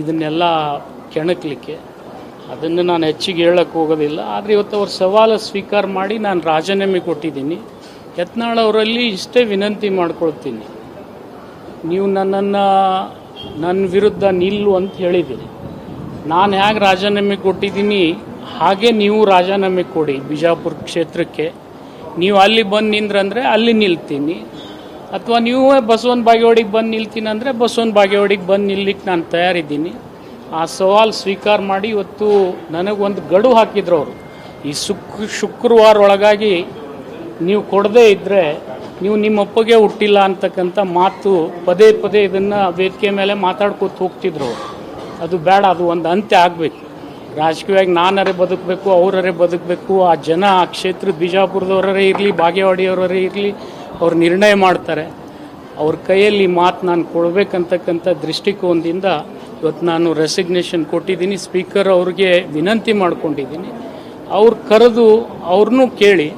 ಇದನ್ನೆಲ್ಲ ಕೆಣಕಲಿಕ್ಕೆ. ಅದನ್ನು ನಾನು ಹೆಚ್ಚಿಗೆ ಹೇಳಕ್ಕೆ ಹೋಗೋದಿಲ್ಲ. ಆದರೆ ಇವತ್ತು ಅವ್ರ ಸವಾಲು ಸ್ವೀಕಾರ ಮಾಡಿ ನಾನು ರಾಜೀನಾಮೆ ಕೊಟ್ಟಿದ್ದೀನಿ. ಯತ್ನಾಳ್ ಅವರಲ್ಲಿ ಇಷ್ಟೇ ವಿನಂತಿ ಮಾಡ್ಕೊಳ್ತೀನಿ. ನೀವು ನನ್ನನ್ನು ನನ್ನ ವಿರುದ್ಧ ನಿಲ್ಲು ಅಂತ ಹೇಳಿದ್ದೀನಿ. ನಾನು ಹೇಗೆ ರಾಜೀನಾಮೆ ಕೊಟ್ಟಿದ್ದೀನಿ, ಹಾಗೆ ನೀವು ರಾಜೀನಾಮೆ ಕೊಡಿ ಬಿಜಾಪುರ ಕ್ಷೇತ್ರಕ್ಕೆ. ನೀವು ಅಲ್ಲಿ ಬಂದು ನಿಂದ್ರಂದರೆ ಅಲ್ಲಿ ನಿಲ್ತೀನಿ. ಅಥವಾ ನೀವು ಬಸವನ ಬಾಗೇವಾಡಿಗೆ ಬಂದು ನಿಲ್ತೀನಿ ಅಂದರೆ ಬಸವನ ಬಾಗೇವಾಡಿಗೆ ಬಂದು ನಿಲ್ಲಿಕ್ಕೆ ನಾನು ತಯಾರಿದ್ದೀನಿ. ಆ ಸವಾಲು ಸ್ವೀಕಾರ ಮಾಡಿ ಇವತ್ತು ನನಗೊಂದು ಗಡು ಹಾಕಿದ್ರು ಅವರು. ಈ ಶುಕ್ರ ಶುಕ್ರವಾರ ಒಳಗಾಗಿ ನೀವು ಕೊಡದೇ ಇದ್ದರೆ ನೀವು ನಿಮ್ಮ ಅಪ್ಪಗೆ ಹುಟ್ಟಿಲ್ಲ ಅಂತಕ್ಕಂಥ ಮಾತು ಪದೇ ಪದೇ ಇದನ್ನು ವೇದಿಕೆ ಮೇಲೆ ಮಾತಾಡ್ಕೊತ ಹೋಗ್ತಿದ್ರು ಅವ್ರು. ಅದು ಬೇಡ, ಅದು ಒಂದು ಅಂತ್ಯ ಆಗಬೇಕು. ರಾಜಕೀಯವಾಗಿ ನಾನರೇ ಬದುಕಬೇಕು, ಅವರರೇ ಬದುಕಬೇಕು, ಆ ಜನ, ಆ ಕ್ಷೇತ್ರ ಬಿಜಾಪುರದವರೇ ಇರಲಿ ಬಾಗೇವಾಡಿಯವರೇ ಇರಲಿ ಅವ್ರು ನಿರ್ಣಯ ಮಾಡ್ತಾರೆ. ಅವ್ರ ಕೈಯಲ್ಲಿ ಮಾತು ನಾನು ಕೊಡಬೇಕಂತಕ್ಕಂಥ ದೃಷ್ಟಿಕೋನದಿಂದ ಇವತ್ತು ನಾನು ರೆಸಿಗ್ನೇಷನ್ ಕೊಟ್ಟಿದ್ದೀನಿ. ಸ್ಪೀಕರ್ ಅವ್ರಿಗೆ ವಿನಂತಿ ಮಾಡ್ಕೊಂಡಿದ್ದೀನಿ. ಅವ್ರು ಕರೆದು ಅವ್ರನ್ನೂ ಕೇಳಿ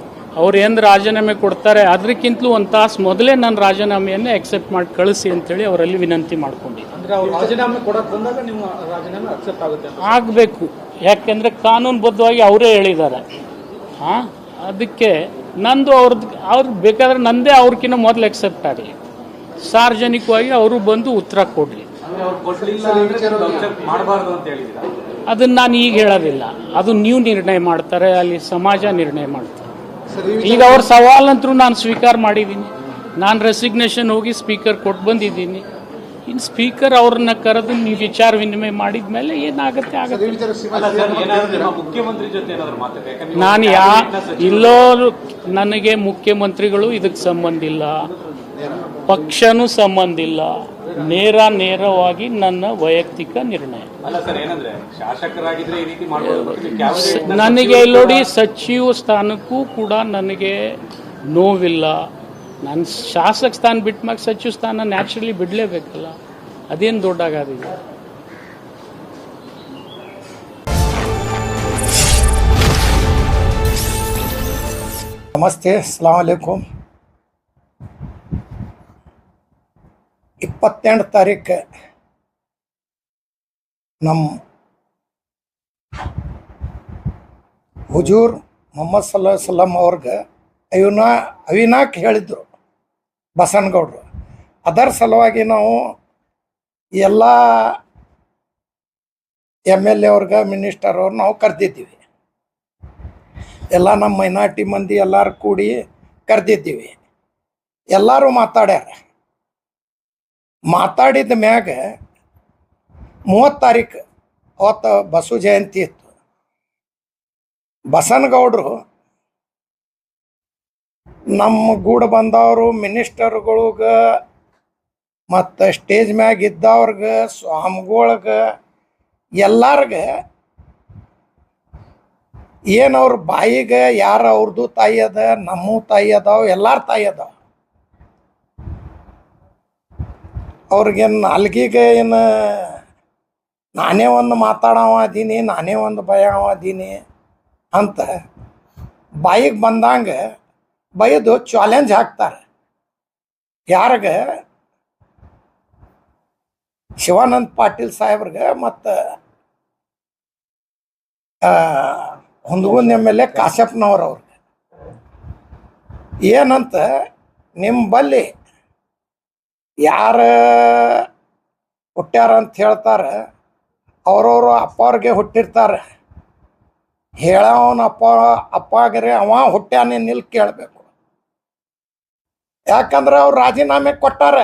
ಅವ್ರು ಏನು ರಾಜೀನಾಮೆ ಕೊಡ್ತಾರೆ ಅದಕ್ಕಿಂತಲೂ ಒಂದು ತಾಸು ಮೊದಲೇ ನಾನು ರಾಜೀನಾಮೆಯನ್ನು ಎಕ್ಸೆಪ್ಟ್ ಮಾಡಿ ಕಳಿಸಿ ಅಂತೇಳಿ ಅವರಲ್ಲಿ ವಿನಂತಿ ಮಾಡ್ಕೊಂಡಿದ್ದೀನಿ. ಅಂದ್ರೆ ಅವ್ರು ರಾಜೀನಾಮೆ ಕೊಡಕ್ ಬಂದಾಗ ನಿಮ್ಮ ರಾಜೀನಾಮೆ ಅಕ್ಸೆಪ್ಟ್ ಆಗುತ್ತೆ ಅಂತ. ಆಗಬೇಕು. ಯಾಕೆಂದರೆ ಕಾನೂನುಬದ್ಧವಾಗಿ ಅವರೇ ಹೇಳಿದ್ದಾರೆ. ಹಾಂ ಅದಕ್ಕೆ ನಂದು ಅವ್ರದ್ದು ಅವ್ರು ಬೇಕಾದ್ರೆ ನಂದೇ ಅವ್ರಕ್ಕಿಂತ ಮೊದಲು ಎಕ್ಸೆಪ್ಟ್ ಆಗಲಿ. ಸಾರ್ವಜನಿಕವಾಗಿ ಅವರು ಬಂದು ಉತ್ತರ ಕೊಡಲಿ. ಅದನ್ನ ಅವ್ರು ಕೊಡ್ಲಿಲ್ಲ ಅಕ್ಸೆಪ್ಟ್ ಮಾಡಬಾರ್ದು ಅಂತ ಹೇಳಿದ್ರ ಅದನ್ನು ನಾನು ಈಗ ಹೇಳೋದಿಲ್ಲ. ಅದು ನೀವು ನಿರ್ಣಯ ಮಾಡ್ತಾರೆ ಅಲ್ಲಿ ಸಮಾಜ ನಿರ್ಣಯ ಮಾಡ್ತಾರೆ ಈಗ ಅವ್ರ ಸವಾಲಂತರೂ ನಾನು ಸ್ವೀಕಾರ ಮಾಡಿದ್ದೀನಿ. ನಾನು ರೆಸಿಗ್ನೇಷನ್ ಹೋಗಿ ಸ್ಪೀಕರ್ ಕೊಟ್ಟು ಬಂದಿದ್ದೀನಿ. ಇನ್ನು ಸ್ಪೀಕರ್ ಅವ್ರನ್ನ ಕರೆದು ನೀವು ವಿಚಾರ ವಿನಿಮಯ ಮಾಡಿದ ಮೇಲೆ ಏನಾಗುತ್ತೆ ಆಗುತ್ತೆ. ನಾನು ಯಾ ಇಲ್ಲೋ ನನಗೆ ಮುಖ್ಯಮಂತ್ರಿಗಳು ಇದಕ್ಕೆ ಸಂಬಂಧ ಇಲ್ಲ. ಪಕ್ಷನೂ ಸಂಬಂಧ ಇಲ್ಲ. ನೇರ ನೇರವಾಗಿ ನನ್ನ ವೈಯಕ್ತಿಕ ನಿರ್ಣಯ. ನನಗೆ ಇಲ್ಲೋಡಿ ನೋಡಿ ಸಚಿವ ಸ್ಥಾನಕ್ಕೂ ಕೂಡ ನನಗೆ ನೋವಿಲ್ಲ. ನಾನು ಶಾಸಕ ಸ್ಥಾನ ಬಿಟ್ಟ ಮ್ಯಾಗ ಸಚಿವ ಸ್ಥಾನ ನ್ಯಾಚುರಲಿ ಬಿಡಲೇಬೇಕಲ್ಲ. ಅದೇನು ದೊಡ್ಡ ಆಗಾದ? ನಮಸ್ತೆ ಸಲಾಮ್ ವಲೈಕುಮ್ ಇಪ್ಪತ್ತೆಂಟು ತಾರೀಕು ನಮ್ಮ ಹುಜೂರ್ ಮೊಹಮ್ಮದ್ ಸಲ್ಲಾ ಸಲ್ಲಂ ಅವ್ರಿಗೆ ಅವಿನಾ ಅವಿನಾಕ್ ಹೇಳಿದ್ರು ಬಸನಗೌಡರು ಅದರ ಸಲುವಾಗಿ ನಾವು ಎಲ್ಲ ಎಂ ಎಲ್ ಎ ಅವ್ರಿಗೆ ಮಿನಿಸ್ಟರ್ ಅವ್ರು ನಾವು ಕರೆದಿದ್ದೀವಿ. ಎಲ್ಲ ನಮ್ಮ ಮೈನಾರ್ಟಿ ಮಂದಿ ಎಲ್ಲರೂ ಕೂಡಿ ಕರೆದಿದ್ದೀವಿ. ಎಲ್ಲರೂ ಮಾತಾಡ್ಯಾರ. ಮಾತಾಡಿದ ಮ್ಯಾಗ ಮೂವತ್ತು ತಾರೀಕು ಅವತ್ತು ಬಸವ ಜಯಂತಿ ಇತ್ತು. ಬಸನಗೌಡರು ನಮ್ಮ ಗೂಡು ಬಂದವರು ಮಿನಿಸ್ಟರ್ಗಳ್ಗೆ ಮತ್ತು ಸ್ಟೇಜ್ ಮ್ಯಾಗ ಇದ್ದವ್ರಿಗೆ, ಸ್ವಾಮಿಗಳ್ಗೆ, ಎಲ್ಲಾರ್ಗೆ ಏನು ಅವ್ರ ಬಾಯಿಗೆ ಯಾರು ಅವ್ರದ್ದು ತಾಯಿ ಅದ, ನಮ್ಮ ತಾಯಿ ಅದಾವ, ಎಲ್ಲಾರ ತಾಯಿ ಅದಾವ. ಅವ್ರಿಗೇನು ನಾಲ್ಗಿಗೆ ಏನು, ನಾನೇ ಒಂದು ಮಾತಾಡವ ಅದೀನಿ, ನಾನೇ ಒಂದು ಭಯ ಅದೀನಿ ಅಂತ ಬಾಯಿಗೆ ಬಂದಂಗೆ ಬೈದು ಚಾಲೆಂಜ್ ಹಾಕ್ತಾರೆ. ಯಾರಿಗೆ? ಶಿವಾನಂದ ಪಾಟೀಲ್ ಸಾಹೇಬ್ರಿಗೆ ಮತ್ತು ಹೊಂದಗುಂದ ಎಂ ಎಲ್ ಎ ಕಾಶ್ಯಪ್ನವ್ರು ಅವ್ರಿಗೆ. ಏನಂತ ನಿಮ್ಮ ಬಲ್ಲಿ ಯಾರ ಹುಟ್ಟ್ಯಾರ ಅಂತ ಹೇಳ್ತಾರೆ, ಅವ್ರವ್ರು ಅಪ್ಪ ಅವ್ರಿಗೆ ಹುಟ್ಟಿರ್ತಾರೆ. ಹೇಳವನ ಅಪ್ಪ, ಅಪ್ಪಾಗರೆ ಅವ ಹುಟ್ಟ್ಯಾನೇ ನಿಲ್ ಕೇಳಬೇಕು. ಯಾಕಂದ್ರೆ ಅವ್ರು ರಾಜೀನಾಮೆ ಕೊಟ್ಟಾರ.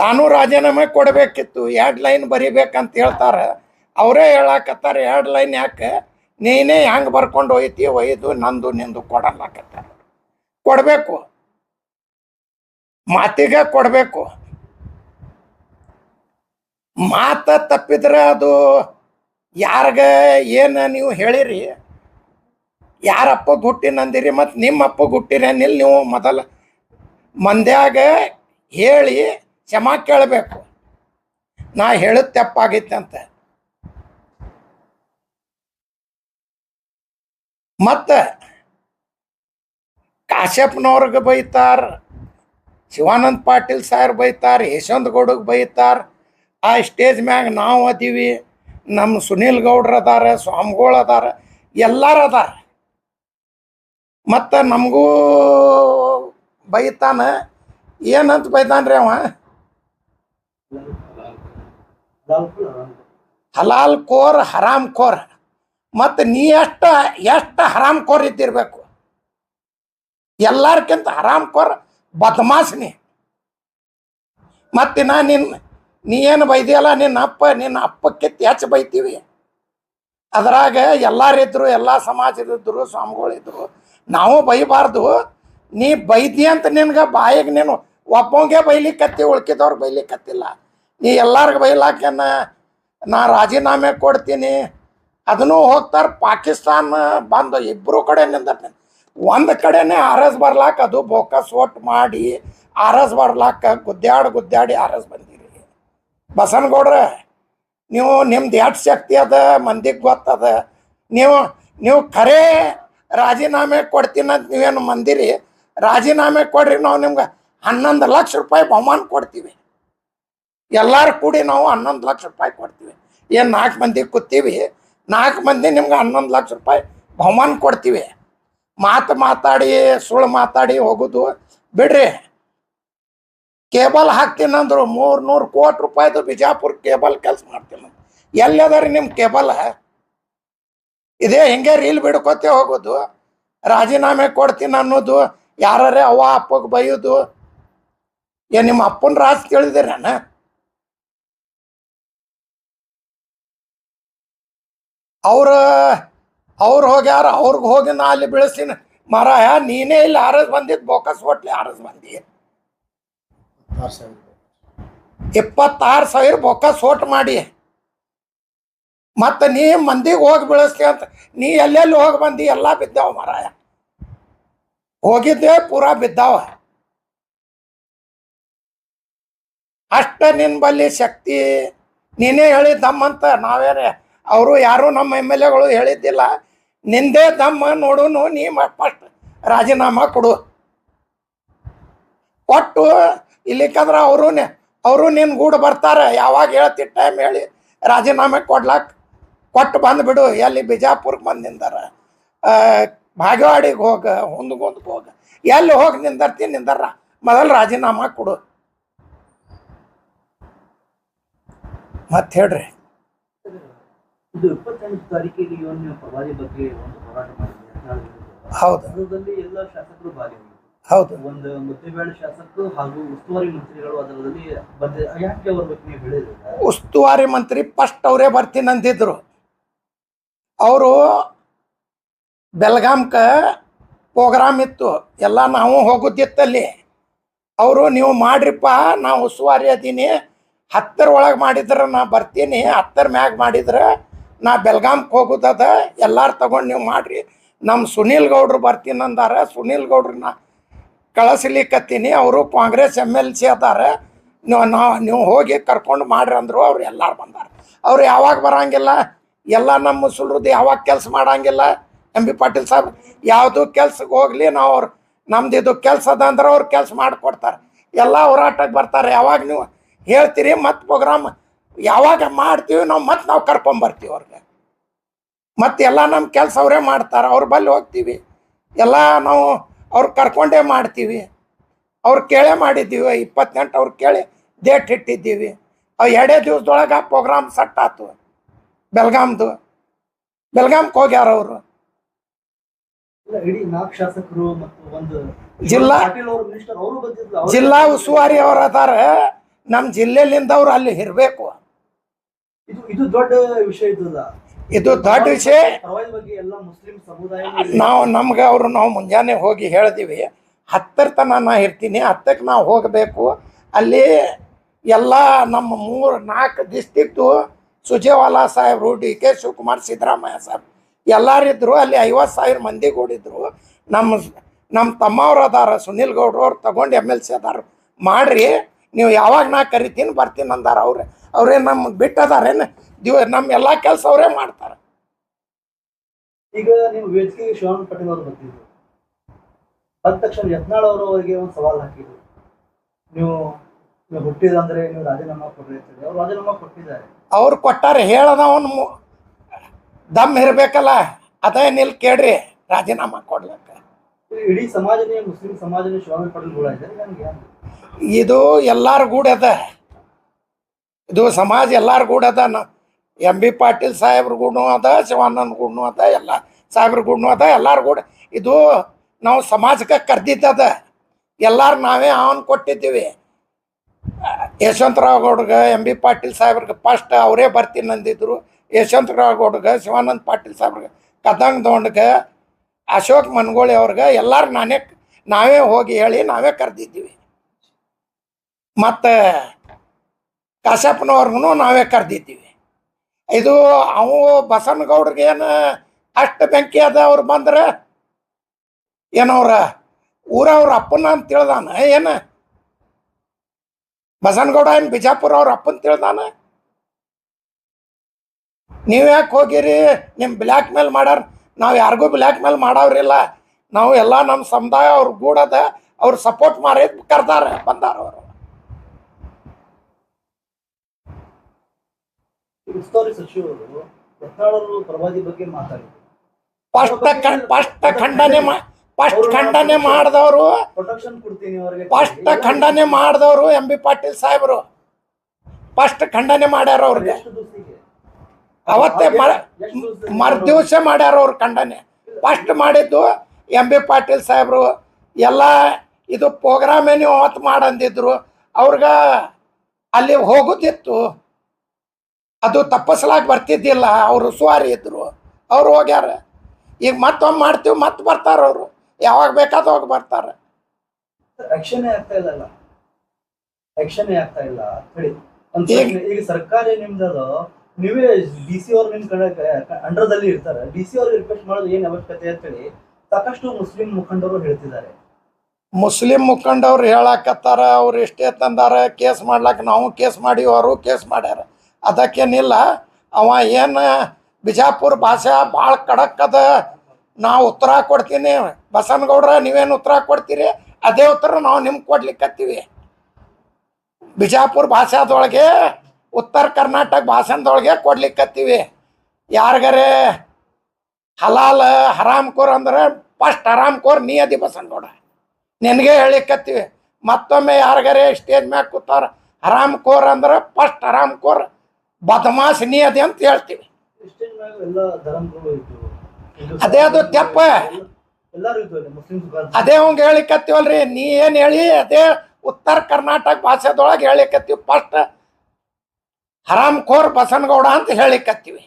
ತಾನು ರಾಜೀನಾಮೆ ಕೊಡಬೇಕಿತ್ತು. ಎರಡು ಲೈನ್ ಬರಿಬೇಕಂತ ಹೇಳ್ತಾರೆ. ಅವರೇ ಹೇಳಾಕತ್ತಾರೆ, ಎರಡು ಲೈನ್ ಯಾಕೆ? ನೀನೇ ಹೆಂಗೆ ಬರ್ಕೊಂಡು ಹೋಯ್ತಿ? ಒಯ್ದು, ನಂದು, ನಿಂದು ಕೊಡಲಾಕತ್ತಾರೆ ಕೊಡಬೇಕು. ಮಾತಿಗೆ ಕೊಡಬೇಕು. ಮಾತ ತಪ್ಪಿದ್ರೆ ಅದು ಯಾರಿಗ ಏನು ನೀವು ಹೇಳಿರಿ? ಯಾರಪ್ಪ ಗುಟ್ಟಿ ನಂದಿರಿ? ಮತ್ತು ನಿಮ್ಮ ಅಪ್ಪ ಹುಟ್ಟಿರೇನಿಲ್ಲ ನೀವು ಮೊದಲ ಮಂದ್ಯಾಗ ಹೇಳಿ ಕ್ಷಮಾ ಕೇಳಬೇಕು. ನಾ ಹೇಳು ತಪ್ಪಾಗೈತೆ ಅಂತ ಮತ್ತು ಕಾಶ್ಯಪ್ನವ್ರಿಗೆ ಬೈತಾರ, ಶಿವಾನಂದ ಪಾಟೀಲ್ ಸಾರ್ ಬೈತಾರ, ಯಶವಂತ ಗೌಡಗೆ ಬೈತಾರ, ಆ ಸ್ಟೇಜ್ ಮ್ಯಾಗ ನಾವು ಅದೀವಿ. ನಮ್ಮ ಸುನೀಲ್ ಗೌಡ್ರು ಅದಾರ, ಸ್ವಾಮಿಗಳು ಅದಾರ, ಎಲ್ಲಾರು ಅದಾರ. ಮತ್ತು ನಮಗೂ ಬೈತಾನ, ಏನಂತ ಬೈತಾನ್ರಿ ಅವ? ಹಲಾಲ್ ಕೋರ್, ಹರಾಮ್ ಕೋರ್. ಮತ್ತು ನೀ ಎಷ್ಟ, ಎಷ್ಟು ಹರಾಮ್ ಕೋರ್ ಇದ್ದಿರ್ಬೇಕು? ಎಲ್ಲಾರ್ಕಿಂತ ಹರಾಮ್ ಕೋರ್ ಬದಮಾಸ್ನಿ ನೀ. ನಾ ನಿನ್ನ ನೀ ಏನು ಬೈದಿಯಲ್ಲ ನಿನ್ನ ಅಪ್ಪ ನಿನ್ನ ಅಪ್ಪಕ್ಕಿಂತ ಹೆಚ್ಚು ಬೈತೀವಿ. ಅದರಾಗ ಎಲ್ಲಾರಿದ್ರು ಎಲ್ಲ ಸಮಾಜದಿದ್ರು ಸ್ವಾಮಿಗಳಿದ್ರು ನಾವು ಬೈಬಾರ್ದು. ನೀ ಬೈದಿ ಅಂತ ನಿನ್ಗೆ ಬಾಯಿಗೆ ನೀನು ಒಬ್ಬಂಗೆ ಬೈಲಿಕ್ಕತ್ತಿ ಉಳ್ಕಿದವ್ರು ಬೈಲಿಕ್ಕತ್ತಿಲ್ಲ ನೀ ಎಲ್ಲಾರ್ಗೆ ಬೈಲಾಕೇನ ನಾ ರಾಜೀನಾಮೆ ಕೊಡ್ತೀನಿ. ಅದನ್ನು ಹೋಗ್ತಾರೆ ಪಾಕಿಸ್ತಾನ ಬಂದು ಇಬ್ಬರು ಕಡೆ ನಿಂದ ಒಂದು ಕಡೆನೇ ಎಸ್ ಬರ್ಲಾಕ ಅದು ಬೋಕಸ್ ಓಟ್ ಮಾಡಿ ಆರ್ ಎಸ್ ಬರ್ಲಾಕ ಗುದ್ದಾಡಿ ಗುದ್ದಾಡಿ ಎಸ್ ಬಂದಿರಿ. ಬಸನಗೌಡ್ರ, ನೀವು ನಿಮ್ದು ಎಷ್ಟು ಶಕ್ತಿ ಅದ? ಮಂದಿಗೆ ಗೊತ್ತದ? ನೀವು ನೀವು ಖರೇ ರಾಜೀನಾಮೆ ಕೊಡ್ತೀನಂತ ನೀವೇನು ಮಂದಿರಿ? ರಾಜೀನಾಮೆ ಕೊಡ್ರಿ ನಾವು ನಿಮ್ಗೆ ಹನ್ನೊಂದು ಲಕ್ಷ ರೂಪಾಯಿ ಬಹುಮಾನ ಕೊಡ್ತೀವಿ. ಎಲ್ಲರೂ ಕೂಡಿ ನಾವು ಹನ್ನೊಂದು ಲಕ್ಷ ರೂಪಾಯಿ ಕೊಡ್ತೀವಿ. ಏನು ನಾಲ್ಕು ಮಂದಿ ಕೂತೀವಿ, ನಾಲ್ಕು ಮಂದಿ ನಿಮ್ಗೆ ಹನ್ನೊಂದು ಲಕ್ಷ ರೂಪಾಯಿ ಬಹುಮಾನ ಕೊಡ್ತೀವಿ. ಮಾತು ಮಾತಾಡಿ, ಸುಳ್ಳು ಮಾತಾಡಿ ಹೋಗೋದು, ಬಿಡ್ರಿ. ಕೇಬಲ್ ಹಾಕ್ತೀನಿ ಅಂದ್ರು ಮೂರು ನೂರು ಕೋಟಿ ರೂಪಾಯಿದು ಬಿಜಾಪುರ ಕೇಬಲ್ ಕೆಲಸ ಮಾಡ್ತೀನಿ. ಎಲ್ಲಿ ನಿಮ್ಮ ಕೇಬಲ್? ಇದೇ ಹಿಂಗೆ ರೀಲ್ ಬಿಡ್ಕೋತೆ ಹೋಗೋದು? ರಾಜೀನಾಮೆ ಕೊಡ್ತೀನಿ ಅನ್ನೋದು ಯಾರೇ ಅವ್ವ ಅಪ್ಪಗೆ ಬೈಯೋದು ಏ ನಿಮ್ಮ ಅಪ್ಪನ ರಾಜ್ ತಿಳಿದಿರೇನ ಅವ್ರ ಅವ್ರು ಹೋಗ್ಯಾರ ಅವ್ರಿಗೆ ಹೋಗಿ ನಾ ಅಲ್ಲಿ ಬೆಳೆಸ್ತೀನಿ. ಮರಾಯ ನೀನೇ ಇಲ್ಲಿ ಆರಸ್ ಬಂದಿದ್ದು ಬೋಕಸ್ ಹೋಟ್ಲಿ ಆರಸ್ ಬಂದಿ. ಇಪ್ಪತ್ತಾರು ಸಾವಿರ ಬೊಕ್ಕಸ್ ಓಟ್ ಮಾಡಿ. ಮತ್ತು ನೀ ಮಂದಿಗೆ ಹೋಗಿ ಬೆಳೆಸ್ತಿ ಅಂತ ನೀ ಎಲ್ಲೆಲ್ಲಿ ಹೋಗಿ ಬಂದಿ ಎಲ್ಲ ಬಿದ್ದಾವ ಮರಾಯ. ಹೋಗಿದ್ದೆ ಪೂರಾ ಬಿದ್ದಾವ. ಅಷ್ಟ ನಿನ್ ಬಲ್ಲಿ ಶಕ್ತಿ ನೀನೇ ಅಂತ ನಾವೇನೆ. ಅವರು ಯಾರು ನಮ್ಮ ಎಂ ಎಲ್ ಎಗಳು ಹೇಳಿದ್ದಿಲ್ಲ. ನಿಂದೇ ದಮ್ಮ ನೋಡುನು ನೀ ಫಸ್ಟ್ ರಾಜೀನಾಮಾ ಕೊಡು. ಕೊಟ್ಟು ಇಲ್ಲಿಕಂದ್ರೆ ಅವರು ಅವರು ನಿನ್ನ ಗೂಡು ಬರ್ತಾರೆ. ಯಾವಾಗ ಹೇಳ್ತಿ ಟೈಮ್ ಹೇಳಿ ರಾಜೀನಾಮೆ ಕೊಡ್ಲಾಕ್. ಕೊಟ್ಟು ಬಂದುಬಿಡು. ಎಲ್ಲಿ ಬಿಜಾಪುರಕ್ಕೆ ಬಂದು ನಿಂದಾರ. ಭಾಗವಾಡಿಗೆ ಹೋಗ ಹುಂದಗೊಂದಕ್ಕೆ ಹೋಗ. ಎಲ್ಲಿ ಹೋಗಿ ನಿಂದರ್ತಿ ನಿಂದರ ಮೊದಲು ರಾಜೀನಾಮಾ ಕೊಡು ಮತ್ತೆ ಹೇಳ್ರಿ ಇದು ಇಪ್ಪತ್ತೆಂಟು ತಾರೀಕಿಗೆ ಈ ಒಂದು ಪ್ರಭಾರಿ ಬಗ್ಗೆ ಒಂದು ಹೋರಾಟ ಮಾಡಿದೆ ಯತ್ನಾಳ್ ಹೇಳ್ರಿ. ಹೌದು. ಹೌದು. ಒಂದು ಮುದ್ದೇಬೇಳೆ ಶಾಸಕರು ಹಾಗೂ ಉಸ್ತುವಾರಿ ಮಂತ್ರಿಗಳು ಅದರಲ್ಲಿ ಯಾಕೆ ಅವ್ರ ನೀವು ಹೇಳಿದ್ರೆ? ಉಸ್ತುವಾರಿ ಮಂತ್ರಿ ಫಸ್ಟ್ ಅವರೇ ಬರ್ತೀನಿ ಅಂತಿದ್ರು ಅವರು ಬೆಲ್ಗಾಮ್ಕ ಪ್ರೋಗ್ರಾಮ್ ಇತ್ತು. ಎಲ್ಲ ನಾವು ಹೋಗುದಿತ್ತಲ್ಲಿ. ಅವರು ನೀವು ಮಾಡ್ರಿಪ್ಪ ನಾವು ಉಸ್ತುವಾರಿ ಅದೀನಿ. ಹತ್ತರ ಒಳಗೆ ಮಾಡಿದ್ರೆ ನಾ ಬರ್ತೀನಿ, ಹತ್ತರ ಮ್ಯಾಗ ಮಾಡಿದ್ರೆ ನಾ ಬೆಲ್ಗಾಮ್ಗೆ ಹೋಗೋದದ ಎಲ್ಲರೂ ತಗೊಂಡು ನೀವು ಮಾಡಿರಿ. ನಮ್ಮ ಸುನೀಲ್ ಗೌಡ್ರು ಬರ್ತೀನಿ ಅಂದಾರ, ಸುನೀಲ್ ಗೌಡ್ರನ್ನ ಕಳಿಸ್ಲಿಕ್ಕತ್ತೀನಿ ಅವರು ಕಾಂಗ್ರೆಸ್ ಎಂ ಎಲ್ ಸಿ ಅದಾರ ನೀವು ನಾವು ನೀವು ಹೋಗಿ ಕರ್ಕೊಂಡು ಮಾಡ್ರಿ ಅಂದರು ಅವ್ರು ಎಲ್ಲರೂ ಬಂದಾರ. ಅವ್ರು ಯಾವಾಗ ಬರಂಗಿಲ್ಲ, ಎಲ್ಲ ನಮ್ಮ ಮುಸುಲ್ರದ್ದು ಯಾವಾಗ ಕೆಲಸ ಮಾಡಂಗಿಲ್ಲ. ಎಂ ಬಿ ಪಾಟೀಲ್ ಸಾಹೇಬ್ ಯಾವುದು ಕೆಲ್ಸಕ್ಕೆ ಹೋಗಲಿ, ನಾವು ಅವ್ರು ನಮ್ದು ಇದು ಕೆಲಸ ಅದ ಅಂದ್ರೆ ಅವ್ರು ಕೆಲಸ ಮಾಡಿಕೊಡ್ತಾರೆ. ಎಲ್ಲ ಹೋರಾಟಕ್ಕೆ ಬರ್ತಾರೆ, ಯಾವಾಗ ನೀವು ಹೇಳ್ತೀರಿ ಮತ್ತೆ ಪ್ರೋಗ್ರಾಮ್ ಯಾವಾಗ ಮಾಡ್ತೀವಿ ನಾವು ಮತ್ತೆ ನಾವು ಕರ್ಕೊಂಬರ್ತೀವಿ ಅವ್ರಿಗೆ. ಮತ್ತೆ ಎಲ್ಲ ನಮ್ಮ ಕೆಲಸ ಅವರೇ ಮಾಡ್ತಾರೆ ಅವ್ರ ಬಲ್ಲಿ ಹೋಗ್ತೀವಿ. ಎಲ್ಲ ನಾವು ಅವ್ರು ಕರ್ಕೊಂಡೇ ಮಾಡ್ತೀವಿ. ಅವ್ರು ಕೇಳೇ ಮಾಡಿದ್ದೀವಿ ಇಪ್ಪತ್ತೆಂಟು ಅವ್ರು ಕೇಳಿ ಡೇಟ್ ಇಟ್ಟಿದ್ದೀವಿ. ಅವು ಎರಡೇ ದಿವಸದೊಳಗೆ ಆ ಪ್ರೋಗ್ರಾಮ್ ಸೆಟ್ ಆಯ್ತು ಬೆಲ್ಗಾಮ್ದು ಬೆಲ್ಗಾಮ್ಗೆ ಹೋಗ್ಯಾರ ಅವರು. ಶಾಸಕರು ಜಿಲ್ಲಾ- ಜಿಲ್ಲಾ ಉಸ್ತುವಾರಿ ಅವ್ರು ಅದಾರ. ನಮ್ಮ ಜಿಲ್ಲೆಲಿಂದ ಅವ್ರು ಅಲ್ಲಿ ಇರಬೇಕು. ಇದು ಇದು ದೊಡ್ಡ ವಿಷಯ ಇದಲ್ಲ ಇದು ದೊಡ್ಡ ವಿಷಯ. ಪ್ರವಾದಿ ಬಗ್ಗೆ ಎಲ್ಲ ಮುಸ್ಲಿಂ ಸಮುದಾಯ ನಾವು ನಮ್ಗೆ ಅವರು ನಾವು ಮುಂಜಾನೆ ಹೋಗಿ ಹೇಳಿದೀವಿ. ಹತ್ತರ ತನ ನಾ ಇರ್ತೀನಿ ಹತ್ತಕ್ಕೆ ನಾವು ಹೋಗಬೇಕು. ಅಲ್ಲಿ ಎಲ್ಲ ನಮ್ಮ ಮೂರು ನಾಲ್ಕು ಡಿಸ್ಟಿಕ್ಟು ಸುಜೇವಾಲಾ ಸಾಹೇಬ್ರು ಡಿ ಕೆ ಶಿವಕುಮಾರ್ ಸಿದ್ದರಾಮಯ್ಯ ಸಾಹೇಬ್ ಎಲ್ಲರಿದ್ದರು ಅಲ್ಲಿ ಐವತ್ತು ಸಾವಿರ ಮಂದಿ ಕೂಡಿದ್ರು. ನಮ್ಮ ನಮ್ಮ ತಮ್ಮವ್ರು ಅದಾರ ಸುನಿಲ್ ಗೌಡ್ರು ಅವ್ರು ತಗೊಂಡು ಎಂ ಎಲ್ ಸಿ ಅದಾರ. ಮಾಡ್ರಿ. ನೀವು ಯಾವಾಗ ನಾ ಕರಿತೀನಿ ಬರ್ತೀನಿ ಅಂದಾರ ಅವ್ರೆ. ಅವರೇ ನಮ್ಮ ಬಿಟ್ಟದಾರೇನು? ದಿವ ನಮ್ಮ ಎಲ್ಲ ಕೆಲಸ ಅವರೇ ಮಾಡ್ತಾರೆ. ಈಗ ನೀವು ವೇದಿಕೆಗೆ ಶಿವಾನಂದ ಪಟೇಲ್ ಅವರು ಬಂದಿದ್ರು ಬಂದ ತಕ್ಷಣ ಯತ್ನಾಳ್ ಅವರು ಅವರಿಗೆ ಒಂದು ಸವಾಲ್ ಹಾಕಿದ್ರು. ನೀವು ನೀವು ಹುಟ್ಟಿದಂದ್ರೆ ನೀವು ರಾಜೀನಾಮಾ ಹೇಳಿ. ಅವ್ರು ರಾಜೀನಾಮಾ ಕೊಟ್ಟಿದ್ದಾರೆ. ಅವ್ರು ಕೊಟ್ಟಾರೆ ಹೇಳದವನು ದಮ್ ಇರಬೇಕಲ್ಲ ಅದೇ ನಿಲ್ ಕೇಳ್ರಿ ರಾಜೀನಾಮಾ ಕೊಡ್ಲಕ್ಕ. ಇಡೀ ಸಮಾಜನೇ ಮುಸ್ಲಿಂ ಸಮಾಜನೇ ಶಿವಾನಂದ ಪಟೇಲ್ ಕೂಡ ಇದ್ದಾರೆ ನನಗೆ? ಇದು ಎಲ್ಲರ ಗೂಡದ ಇದು ಸಮಾಜ ಎಲ್ಲರ ಗೂಡದ ಅದ. ಎಂ ಬಿ ಪಾಟೀಲ್ ಸಾಹೇಬ್ರ ಗೂಡು ಅದ, ಶಿವಾನಂದ ಗೂಡ್ನು ಅದ, ಎಲ್ಲ ಸಾಹೇಬ್ರ ಗೂಡ್ನು ಅದ, ಎಲ್ಲರ ಗೂಡ ಇದು ನಾವು ಸಮಾಜಕ್ಕೆ ಕರೆದಿದ್ದದ. ಎಲ್ಲಾರು ನಾವೇ ಅವನ್ ಕೊಟ್ಟಿದ್ದೀವಿ. ಯಶವಂತರಾವ್ ಗೌಡ್ಗೆ, ಎಂ ಬಿ ಪಾಟೀಲ್ ಸಾಹೇಬ್ರಿಗೆ ಫಸ್ಟ್ ಅವರೇ ಬರ್ತೀನಿ ಅಂದಿದ್ರು. ಯಶವಂತರಾವ್ ಗೌಡ್ಗೆ, ಶಿವಾನಂದ ಪಾಟೀಲ್ ಸಾಹೇಬ್ರಿಗೆ, ಕದಂಗ್ ದೊಂಡ್ಗೆ, ಅಶೋಕ್ ಮನ್ಗೋಳಿ ಅವ್ರಿಗೆ ಎಲ್ಲಾರು ನಾನೇ ನಾವೇ ಹೋಗಿ ಹೇಳಿ ನಾವೇ ಕರೆದಿದ್ದೀವಿ. ಮತ್ತು ಕಾಶ್ಯಪ್ಪನವ್ರಿಗೂ ನಾವೇ ಕರೆದಿದ್ದೀವಿ. ಇದು ಅವು ಬಸನಗೌಡ್ರಿಗೆ ಏನು ಅಷ್ಟು ಬೆಂಕಿ ಅದ ಅವ್ರು ಬಂದ್ರೆ? ಏನವ್ರ ಊರವ್ರ ಅಪ್ಪನ ಅಂತ ತಿಳ್ದಾನ? ಏನು? ಬಸನಗೌಡ ಏನು ಬಿಜಾಪುರ ಅವ್ರ ಅಪ್ಪನ ತಿಳ್ದಾನ? ನೀವು ಯಾಕೆ ಹೋಗಿರಿ? ನಿಮ್ಮ ಬ್ಲ್ಯಾಕ್ ಮೇಲ್ ಮಾಡ್ಯಾರ ನಾವು ಯಾರಿಗೂ ಬ್ಲ್ಯಾಕ್ ಮೇಲ್ ಮಾಡವ್ರಿಲ್ಲ ನಾವು ಎಲ್ಲ ನಮ್ಮ ಸಮುದಾಯ ಅವ್ರ ಗೂಡದ ಅವ್ರು ಸಪೋರ್ಟ್ ಮಾಡಿ ಕರ್ದಾರ, ಬಂದಾರ ಅವರು. ಉಸ್ತುವಾರಿ ಸಚಿವರು ಯತ್ನಾಳರು ಪ್ರವಾದಿ ಬಗ್ಗೆ ಮಾತಾಡಿದ್ರು. ಫಸ್ಟ್ ಫಸ್ಟ್ ಖಂಡನೆ ಫಸ್ಟ್ ಖಂಡನೆ ಮಾಡಿದವರು ಪ್ರೊಟೆಕ್ಷನ್ ಕೊಡ್ತೀನಿ ಅವರಿಗೆ. ಫಸ್ಟ್ ಖಂಡನೆ ಮಾಡಿದವರು ಎಂ ಬಿ ಪಾಟೀಲ್ ಸಾಹೇಬರು. ಫಸ್ಟ್ ಖಂಡನೆ ಮಾಡ್ಯಾರ ಅವ್ರಿಗೆ. ಅವತ್ತೇ ಮರ ದಿವಸ ಮಾಡ್ಯಾರ ಅವ್ರ ಖಂಡನೆ. ಫಸ್ಟ್ ಮಾಡಿದ್ದು ಎಂ ಬಿ ಪಾಟೀಲ್ ಸಾಹೇಬರು. ಎಲ್ಲ ಇದು ಪ್ರೋಗ್ರಾಮೇ ನೀವು ಅವತ್ತು ಮಾಡಂದಿದ್ರು. ಅವ್ರಿಗೆ ಅಲ್ಲಿ ಹೋಗುದಿತ್ತು. ಅದು ತಪ್ಪಿಸ್ಲಾಕ್ ಬರ್ತಿದ್ದಿಲ್ಲ ಅವರು ಸುವಾರಿ ಇದ್ರು ಅವ್ರು ಹೋಗ್ಯಾರ. ಈಗ ಮತ್ತೊಮ್ಮೆ ಮಾಡ್ತೀವಿ ಮತ್ತೆ ಬರ್ತಾರ ಅವರು. ಯಾವಾಗ ಬೇಕಾದ ಹೋಗಿ ಬರ್ತಾರೆ. ಆಕ್ಷನ್ ಆಗ್ತಾ ಇಲ್ಲ ಆಕ್ಷನ್ ಆಗ್ತಾ ಇಲ್ಲ ಅಂತ ಹೇಳಿ ಈಗ- ಸರ್ಕಾರ ನಿಮ್ದದು ನೀವೇ ಡಿ ಸಿ ಅವ್ರು ನಿಮ್ ಕಡೆ ಅಂಡರ್ದಲ್ಲಿ ಇರ್ತಾರೆ. ಡಿ ಸಿ ಅವ್ರಿಗೆ ರಿಕ್ವೆಸ್ಟ್ ಮಾಡೋದು ಏನು ಅವಶ್ಯಕತೆ ಅಂತ ಹೇಳಿ ಸಾಕಷ್ಟು ಮುಸ್ಲಿಂ ಮುಖಂಡರು ಹೇಳ್ತಿದ್ದಾರೆ. ಮುಸ್ಲಿಂ ಮುಖಂಡವ್ರು ಹೇಳಕತ್ತಾರ ಅವ್ರು ಎಷ್ಟೇ ತಂದಾರ ಕೇಸ್ ಮಾಡ್ಲಾಕ ನಾವು ಕೇಸ್ ಮಾಡಿ ಅವರು ಕೇಸ್ ಮಾಡ್ಯಾರ. ಅದಕ್ಕೇನಿಲ್ಲ, ಅವ ಏನು ಬಿಜಾಪುರ ಭಾಷೆ ಭಾಳ ಖಡಕ್ ಅದ. ನಾವು ಉತ್ತರ ಕೊಡ್ತೀನಿ. ಬಸನಗೌಡ್ರ, ನೀವೇನು ಉತ್ತರ ಕೊಡ್ತೀರಿ? ಅದೇ ಉತ್ತರ ನಾವು ನಿಮ್ಗೆ ಕೊಡ್ಲಿಕ್ಕತ್ತೀವಿ ಬಿಜಾಪುರ ಭಾಷಾದೊಳಗೆ, ಉತ್ತರ ಕರ್ನಾಟಕ ಭಾಷಾದೊಳಗೆ ಕೊಡ್ಲಿಕ್ಕತ್ತೀವಿ ಯಾರಿಗಾರೆ ಹಲಾಲ್, ಹರಾಮ್ಕೋರ್ ಅಂದ್ರೆ ಫಸ್ಟ್ ಹರಾಮ್ಕೋರ್ ನೀ ಅದಿ ಬಸನಗೌಡ ನಿನಗೆ ಹೇಳಿಕತ್ತೀವಿ ಮತ್ತೊಮ್ಮೆ ಯಾರಿಗಾರೆ ಸ್ಟೇಜ್ ಮ್ಯಾಗ ಕೂತಾರ ಹರಾಮ್ ಕೋರ್ ಅಂದ್ರೆ ಫಸ್ಟ್ ಹರಾಮ್ ಕೋರ್ ಬದಮಾಸ್ ನೀ ಅಂತ ಹೇಳ್ತೀವಿ. ಅದೇ ಅದು ತೆಪ್ಪ. ಅದೇ ಹಂಗೆ ಹೇಳಿಕತ್ತೀವಲ್ರಿ, ನೀ ಏನು ಹೇಳಿ, ಅದೇ ಉತ್ತರ ಕರ್ನಾಟಕ ಭಾಷೆದೊಳಗೆ ಹೇಳಿಕತ್ತೀವಿ. ಫಸ್ಟ್ ಹರಾಮ್ ಕೋರ್ ಬಸನಗೌಡ ಅಂತ ಹೇಳಿಕತ್ತೀವಿ.